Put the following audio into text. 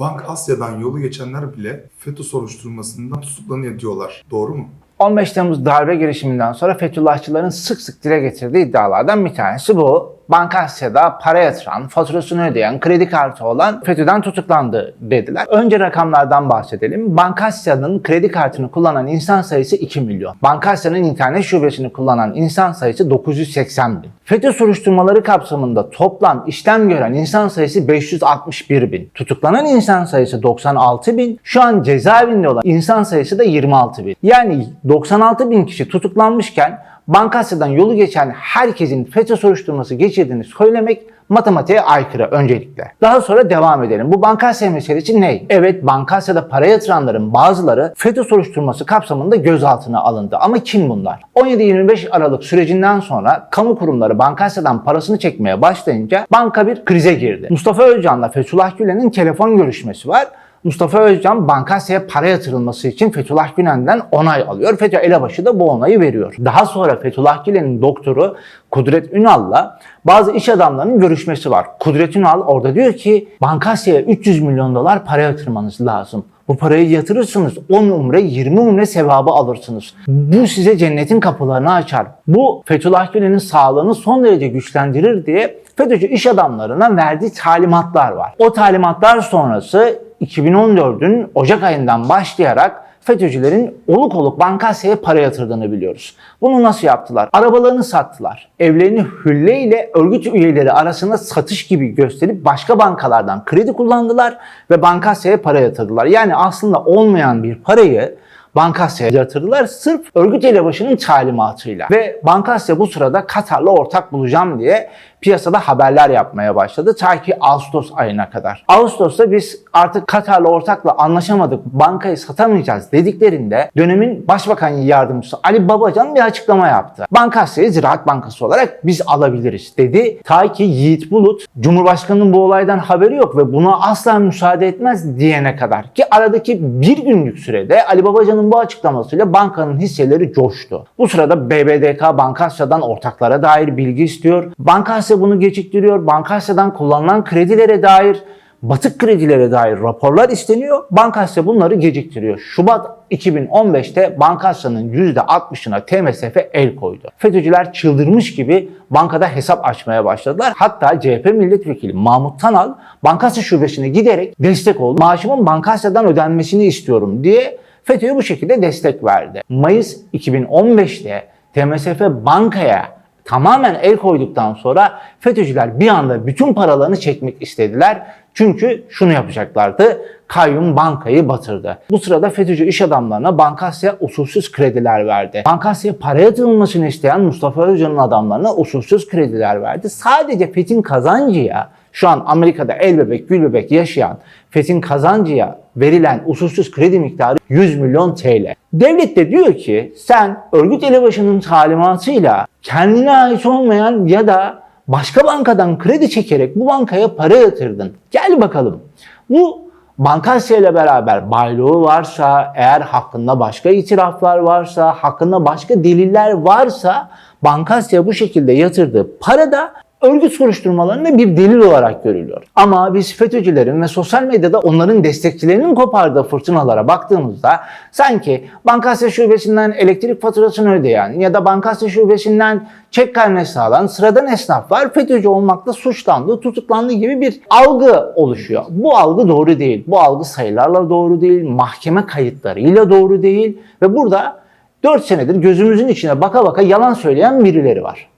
Bank Asya'dan yolu geçenler bile FETÖ soruşturmasından tutuklanıyor diyorlar. Doğru mu? 15 Temmuz darbe girişiminden sonra Fethullahçıların sık sık dile getirdiği iddialardan bir tanesi bu. Banka Asya'da para yatıran, faturasını ödeyen, kredi kartı olan FETÖ'den tutuklandı dediler. Önce rakamlardan bahsedelim. Banka Asya'nın kredi kartını kullanan insan sayısı 2 milyon. Banka Asya'nın internet şubesini kullanan insan sayısı 980 bin. FETÖ soruşturmaları kapsamında toplam işlem gören insan sayısı 561 bin. Tutuklanan insan sayısı 96 bin. Şu an cezaevinde olan insan sayısı da 26 bin. Yani 96 bin kişi tutuklanmışken Bankasya'dan yolu geçen herkesin FETÖ soruşturması geçirdiğini söylemek matematiğe aykırı öncelikle. Daha sonra devam edelim. Bu Bankasya meselesi ne? Evet Bankasya'da para yatıranların bazıları FETÖ soruşturması kapsamında gözaltına alındı. Ama kim bunlar? 17-25 Aralık sürecinden sonra kamu kurumları Bankasya'dan parasını çekmeye başlayınca banka bir krize girdi. Mustafa Özcan'la Fethullah Gülen'in telefon görüşmesi var. Mustafa Özcan Bankasya'ya para yatırılması için Fethullah Gülen'den onay alıyor. FETÖ elebaşı da bu onayı veriyor. Daha sonra Fethullah Gülen'in doktoru Kudret Ünal'la bazı iş adamlarının görüşmesi var. Kudret Ünal orada diyor ki Bankasya'ya 300 milyon dolar para yatırmanız lazım. Bu parayı yatırırsınız 10 umre 20 umre sevabı alırsınız. Bu size cennetin kapılarını açar. Bu Fethullah Gülen'in sağlığını son derece güçlendirir diye FETÖ'cü iş adamlarına verdiği talimatlar var. O talimatlar sonrası 2014'ün Ocak ayından başlayarak FETÖ'cülerin oluk oluk Bankasya'ya para yatırdığını biliyoruz. Bunu nasıl yaptılar? Arabalarını sattılar. Evlerini hülle ile örgüt üyeleri arasında satış gibi gösterip başka bankalardan kredi kullandılar ve Bankasya'ya para yatırdılar. Yani aslında olmayan bir parayı Bankasya'ya yatırdılar sırf örgüt elebaşının talimatıyla. Ve Bankasya bu sırada Katar'la ortak bulacağım diye piyasada haberler yapmaya başladı. Ta ki Ağustos ayına kadar. Ağustos'ta biz artık Katar'la ortakla anlaşamadık, bankayı satamayacağız dediklerinde dönemin Başbakan Yardımcısı Ali Babacan bir açıklama yaptı. Bankasya'yı Ziraat Bankası olarak biz alabiliriz dedi. Ta ki Yiğit Bulut Cumhurbaşkanı'nın bu olaydan haberi yok ve buna asla müsaade etmez diyene kadar. Ki aradaki bir günlük sürede Ali Babacan'ın bu açıklamasıyla bankanın hisseleri coştu. Bu sırada BBDK Bankasya'dan ortaklara dair bilgi istiyor. Bankasya bunu geciktiriyor. Bankasya'dan kullanılan kredilere dair batık kredilere dair raporlar isteniyor. Bankasya bunları geciktiriyor. Şubat 2015'te Bankasya'nın %60'ına TMSF el koydu. FETÖ'cüler çıldırmış gibi bankada hesap açmaya başladılar. Hatta CHP milletvekili Mahmut Tanal Bankasya şubesine giderek destek oldu. Maaşımın Bankasya'dan ödenmesini istiyorum diye FETÖ'ye bu şekilde destek verdi. Mayıs 2015'te TMSF bankaya tamamen el koyduktan sonra FETÖ'cüler bir anda bütün paralarını çekmek istediler. Çünkü şunu yapacaklardı. Kayyum bankayı batırdı. Bu sırada FETÖ'cü iş adamlarına Bankasya usulsüz krediler verdi. Bankasya para yatırılmasını isteyen Mustafa Özcan'ın adamlarına usulsüz krediler verdi. Sadece Fetin Kazancı'ya şu an Amerika'da el bebek gül bebek yaşayan Fetin Kazancı'ya verilen usulsüz kredi miktarı 100 milyon TL. Devlet de diyor ki sen örgüt elebaşının talimatıyla kendine ait olmayan ya da başka bankadan kredi çekerek bu bankaya para yatırdın. Gel bakalım. Bu Bankasya ile beraber baylığı varsa, eğer hakkında başka itiraflar varsa, hakkında başka deliller varsa Bankasya bu şekilde yatırdığı para da örgüt soruşturmalarında bir delil olarak görülüyor. Ama biz FETÖ'cülerin ve sosyal medyada onların destekçilerinin kopardığı fırtınalara baktığımızda sanki Bankasya şubesinden elektrik faturasını ödeyen ya da Bankasya şubesinden çek karnesi alan sıradan esnaflar FETÖ'cü olmakla suçlandı, tutuklandı gibi bir algı oluşuyor. Bu algı doğru değil. Bu algı sayılarla doğru değil, mahkeme kayıtlarıyla doğru değil ve burada 4 senedir gözümüzün içine baka baka yalan söyleyen birileri var.